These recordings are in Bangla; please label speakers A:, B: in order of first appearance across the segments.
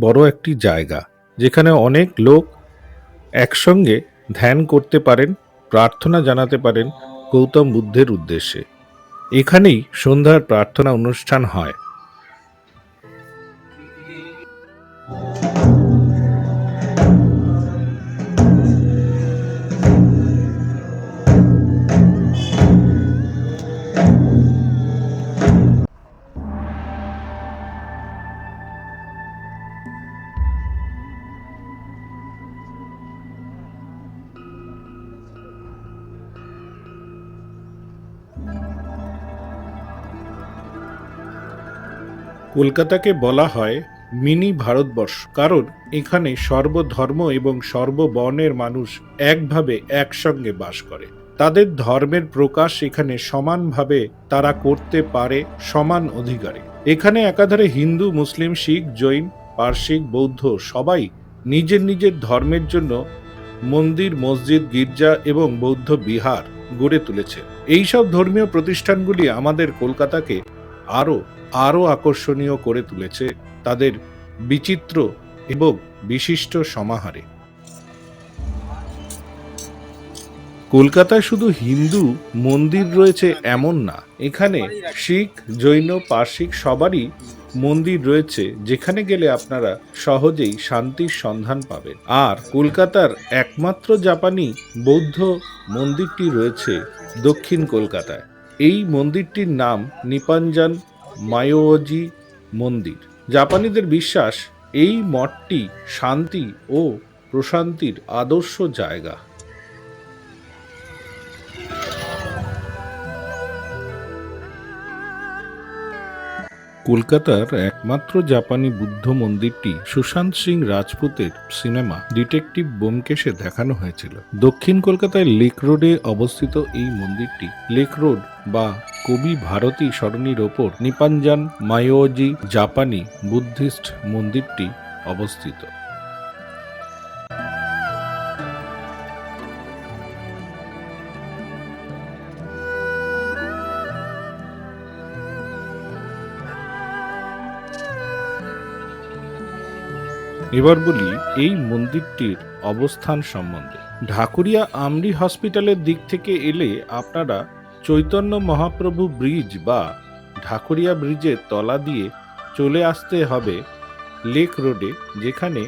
A: বড় একটি জায়গা, যেখানে অনেক লোক একসঙ্গে ধ্যান করতে পারেন, প্রার্থনা জানাতে পারেন গৌতম বুদ্ধের উদ্দেশ্যে। এখানেই সন্ধ্যার প্রার্থনা অনুষ্ঠান হয়। কলকাতাকে বলা হয় মিনি ভারতবর্ষ, কারণ এখানে সর্বধর্ম এবং সর্ববর্ণের মানুষ একভাবে একসঙ্গে বাস করে। তাদের ধর্মের প্রকাশ এখানে সমানভাবে তারা করতে পারে সমান অধিকারে। এখানে একাধারে হিন্দু, মুসলিম, শিখ, জৈন পার্সিক বৌদ্ধ সবাই নিজের নিজের ধর্মের জন্য মন্দির, মসজিদ, গির্জা এবং বৌদ্ধ বিহার গড়ে তুলেছে। এইসব ধর্মীয় প্রতিষ্ঠানগুলি আমাদের কলকাতাকে আরও আরও আকর্ষণীয় করে তুলেছে তাদের বিচিত্র এবং বিশিষ্ট সমাহারে। কলকাতায় শুধু হিন্দু মন্দির রয়েছে এমন না, এখানে শিখ, জৈন পার্সিক সবারই মন্দির রয়েছে, যেখানে গেলে আপনারা সহজেই শান্তির সন্ধান পাবেন। আর কলকাতার একমাত্র জাপানি বৌদ্ধ মন্দিরটি রয়েছে দক্ষিণ কলকাতায়। এই মন্দিরটির নাম নিপাঞ্জান মায়োজি মন্দির। জাপানিদের বিশ্বাস এই মঠটি শান্তি ও প্রশান্তির আদর্শ জায়গা। কলকাতার একমাত্র জাপানি বুদ্ধ মন্দিরটি সুশান্ত সিং রাজপুতের সিনেমা ডিটেকটিভ বোমকেশে দেখানো হয়েছিল। দক্ষিণ কলকাতায় লেক রোডে অবস্থিত এই মন্দিরটি লেক রোড বা কবি ভারতী সরণির ওপর নিপাঞ্জান, মায়োজি, জাপানি, বুদ্ধিস্ট মন্দিরটি অবস্থিত। এবার বলি এই মন্দিরটির অবস্থান সম্বন্ধে। ঢাকুরিয়া আমরি হসপিটালের দিক থেকে এলে আপনারা চৈতন্য মহাপ্রভু ব্রিজ বা ঢাকুরিয়া ব্রিজের তলা দিয়ে চলে আসতে হবে লেক রোডে, যেখানে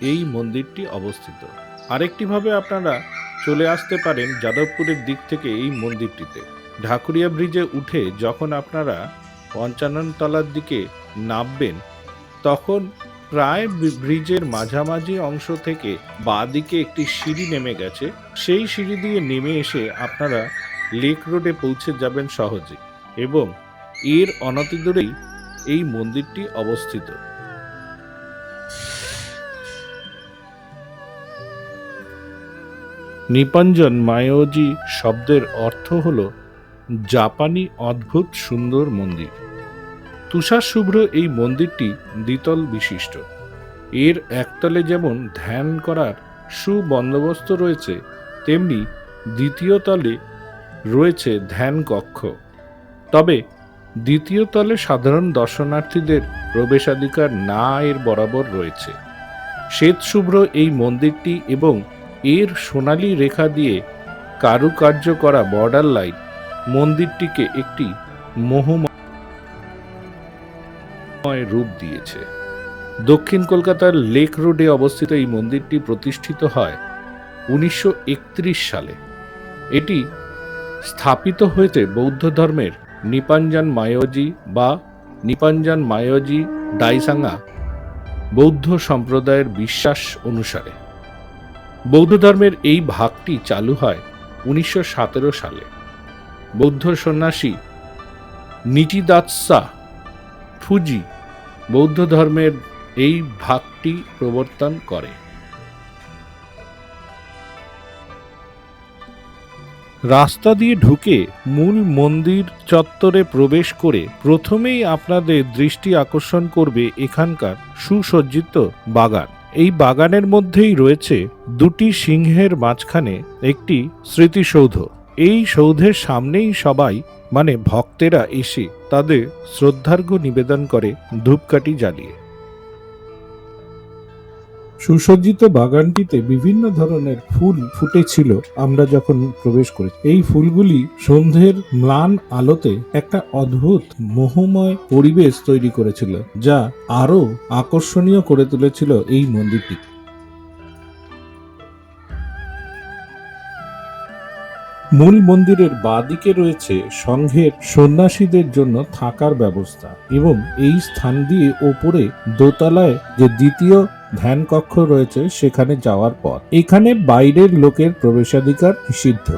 A: এই- মন্দিরটি অবস্থিত। আরেকটিভাবে আপনারা চলে আসতে পারেন যাদবপুরের দিক থেকে এই মন্দিরটিতে। ঢাকুরিয়া ব্রিজে উঠে যখন আপনারা পঞ্চানন তলার দিকে নামবেন, তখন প্রায় ব্রিজের মাঝামাঝি অংশ থেকে বাঁদিকে একটি সিঁড়ি নেমে গেছে। সেই সিঁড়ি দিয়ে নেমে এসে আপনারা লেক রোডে পৌঁছে যাবেন সহজে এবং এর অনতিদূরেই এই মন্দিরটি অবস্থিত। নিপাঞ্জন মায়োজি শব্দের অর্থ হল জাপানি অদ্ভুত সুন্দর মন্দির। তুষার শুভ্র এই মন্দিরটি দ্বিতল বিশিষ্ট। এর একতলে যেমন ধ্যান করার সুবন্দোবস্ত রয়েছে, তেমনি দ্বিতীয় তলে রয়েছে ধ্যান কক্ষ। তবে দ্বিতীয় তলে সাধারণ দর্শনার্থীদের প্রবেশাধিকার না এর বরাবর রয়েছে। শ্বেতশুভ্র এই মন্দিরটি এবং এর সোনালী রেখা দিয়ে কারুকার্য করা বর্ডার লাইন মন্দিরটিকে একটি মোহময় রূপ দিয়েছে। দক্ষিণ কলকাতার লেক রোডে অবস্থিত এই মন্দিরটি প্রতিষ্ঠিত হয় উনিশশো একত্রিশ সালে। এটি স্থাপিত হয়েছে বৌদ্ধ ধর্মের নিপাঞ্জান মায়োজি বা নিপাঞ্জান মায়োজি ডাইসাঙ্গা বৌদ্ধ সম্প্রদায়ের বিশ্বাস অনুসারে। বৌদ্ধ ধর্মের এই ভাগটি চালু হয় উনিশশো সতেরো সালে। বৌদ্ধ সন্ন্যাসী নিচিদাৎসা ফুজি বৌদ্ধ ধর্মের এই ভাগটি প্রবর্তন করে। রাস্তা দিয়ে ঢুকে মূল মন্দির চত্বরে প্রবেশ করে প্রথমেই আপনাদের দৃষ্টি আকর্ষণ করবে এখানকার সুসজ্জিত বাগান। এই বাগানের মধ্যেই রয়েছে দুটি সিংহের মাঝখানে একটি স্মৃতিসৌধ। এই সৌধের সামনেই সবাই মানে ভক্তেরা এসে তাদের শ্রদ্ধার্ঘ্য নিবেদন করে ধূপকাঠি জ্বালিয়ে। সুসজ্জিত বাগানটিতে বিভিন্ন ধরনের ফুল ফুটেছিল। আমরা যখন প্রবেশ করেছি, এই ফুলগুলি সন্ধ্যের ম্লান আলোতে একটা অদ্ভুত মোহময় পরিবেশ তৈরি করেছিল, যা আরও আকর্ষণীয় করে তুলেছিল এই মন্দিরটি। মূল মন্দিরের বাঁদিকে রয়েছে সংঘের সন্ন্যাসীদের জন্য থাকার ব্যবস্থা এবং এই স্থান দিয়ে ওপরে দোতলায় যে দ্বিতীয় ধ্যান কক্ষ রয়েছে সেখানে যাওয়ার পর এখানে বাইরের লোকের প্রবেশাধিকার নিষিদ্ধ।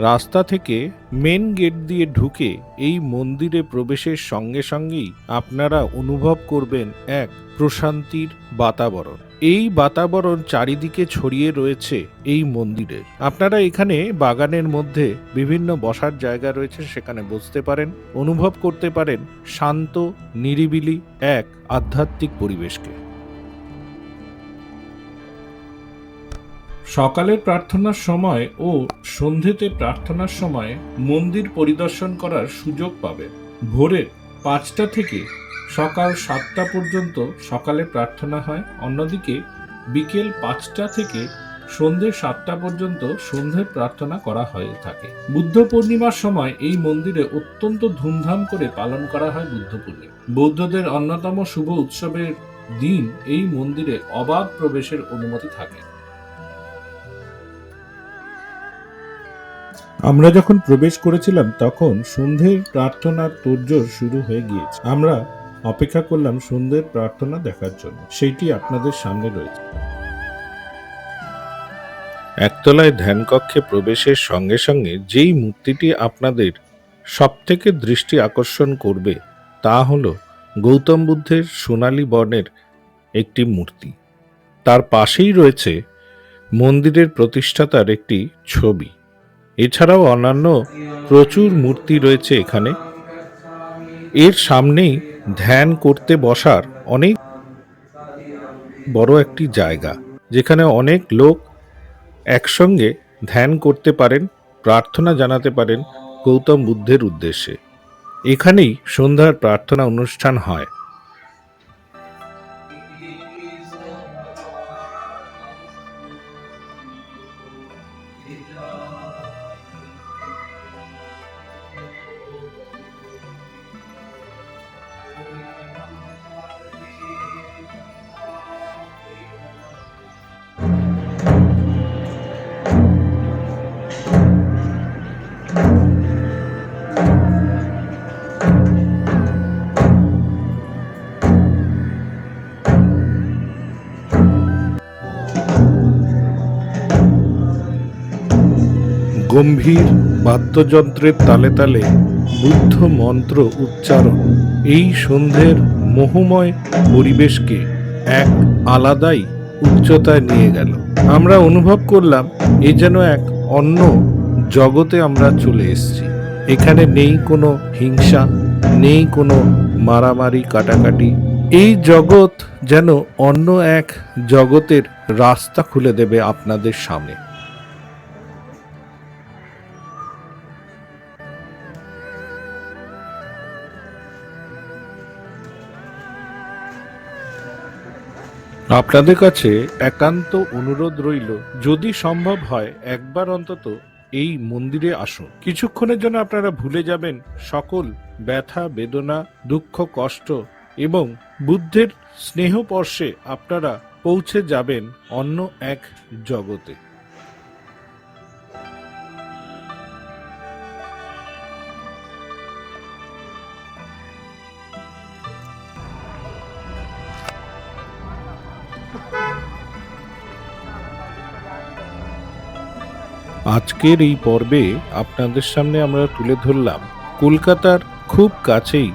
A: রাস্তা থেকে মেন গেট দিয়ে ঢুকে এই মন্দিরে প্রবেশের সঙ্গে সঙ্গেই আপনারা অনুভব করবেন এক প্রশান্তির বাতাবরণ। এই বাতাবরণ চারিদিকে ছড়িয়ে রয়েছে এই মন্দিরে। আপনারা এখানে বাগানের মধ্যে বিভিন্ন বসার জায়গা রয়েছে, সেখানে বসতে পারেন, অনুভব করতে পারেন শান্ত, নিরিবিলি এক আধ্যাত্মিক পরিবেশকে। সকালের প্রার্থনার সময় ও সন্ধ্যেতে প্রার্থনার সময় মন্দির পরিদর্শন করার সুযোগ পাবে। ভোরের পাঁচটা থেকে সকাল সাতটা পর্যন্ত সকালে প্রার্থনা হয়। অন্যদিকে বিকেল পাঁচটা থেকে সন্ধে সাতটা পর্যন্ত সন্ধ্যে প্রার্থনা করা হয়ে থাকে। বুদ্ধ পূর্ণিমার সময় এই মন্দিরে অত্যন্ত ধুমধাম করে পালন করা হয় বুদ্ধ পূর্ণিমা। বৌদ্ধদের অন্যতম শুভ উৎসবের দিন এই মন্দিরে অবাধ প্রবেশের অনুমতি থাকে। আমরা যখন প্রবেশ করেছিলাম, তখন সন্ধ্যের প্রার্থনার তোড়জোড় শুরু হয়ে গিয়েছে। আমরা অপেক্ষা করলাম সন্ধ্যের প্রার্থনা দেখার জন্য। সেইটি আপনাদের সামনে রয়েছে। একতলায় ধ্যানকক্ষে প্রবেশের সঙ্গে সঙ্গে যেই মূর্তিটি আপনাদের সবথেকে দৃষ্টি আকর্ষণ করবে, তা হল গৌতম বুদ্ধের সোনালী বর্ণের একটি মূর্তি। তার পাশেই রয়েছে মন্দিরের প্রতিষ্ঠাতার একটি ছবি। এছাড়াও অন্যান্য প্রচুর মূর্তি রয়েছে এখানে। এর সামনেই ধ্যান করতে বসার অনেক বড় একটি জায়গা, যেখানে অনেক লোক একসঙ্গে ধ্যান করতে পারেন, প্রার্থনা জানাতে পারেন গৌতম বুদ্ধের উদ্দেশ্যে। এখানেই সন্ধ্যার প্রার্থনা অনুষ্ঠান হয়। গম্ভীর বাদ্যযন্ত্রের তালে তালে বুদ্ধ মন্ত্র উচ্চারণ। এই সন্ধ্যের মোহময় পরিবেশকে এক আলাদাই উচ্চতায় নিয়ে গেল। আমরা অনুভব করলাম এ যেন এক অন্য জগতে আমরা চলে এসেছি। এখানে নেই কোনো হিংসা, নেই কোনো মারামারি কাটাকাটি। এই জগৎ যেন অন্য এক জগতের রাস্তা খুলে দেবে আপনাদের সামনে। আপনাদের কাছে একান্ত অনুরোধ রইল, যদি সম্ভব হয়, একবার অন্তত এই মন্দিরে আসুন। কিছুক্ষণের জন্য আপনারা ভুলে যাবেন, সকল ব্যথা, বেদনা, দুঃখ, কষ্ট এবং বুদ্ধের স্নেহপর্শে আপনারা পৌঁছে যাবেন অন্য এক জগতে। আজকের এই পর্বে আপনাদের সামনে আমরা তুলে ধরলাম কলকাতার খুব কাছেই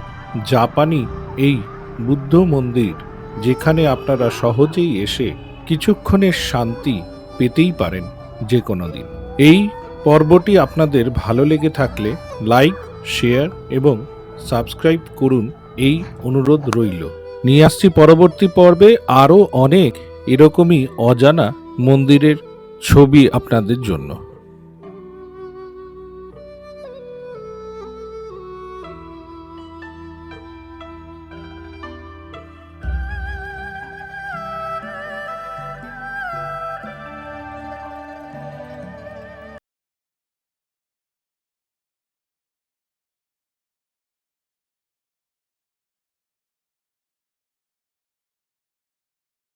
A: জাপানি এই বুদ্ধ মন্দির, যেখানে আপনারা সহজেই এসে কিছুক্ষণের শান্তি পেতেই পারেন যে কোনো দিন। এই পর্বটি আপনাদের ভালো লেগে থাকলে লাইক, শেয়ার এবং সাবস্ক্রাইব করুন। এই অনুরোধ রইল। নিয়ে আসছি পরবর্তী পর্বে আরও অনেক এরকমই অজানা মন্দিরের ছবি আপনাদের জন্য।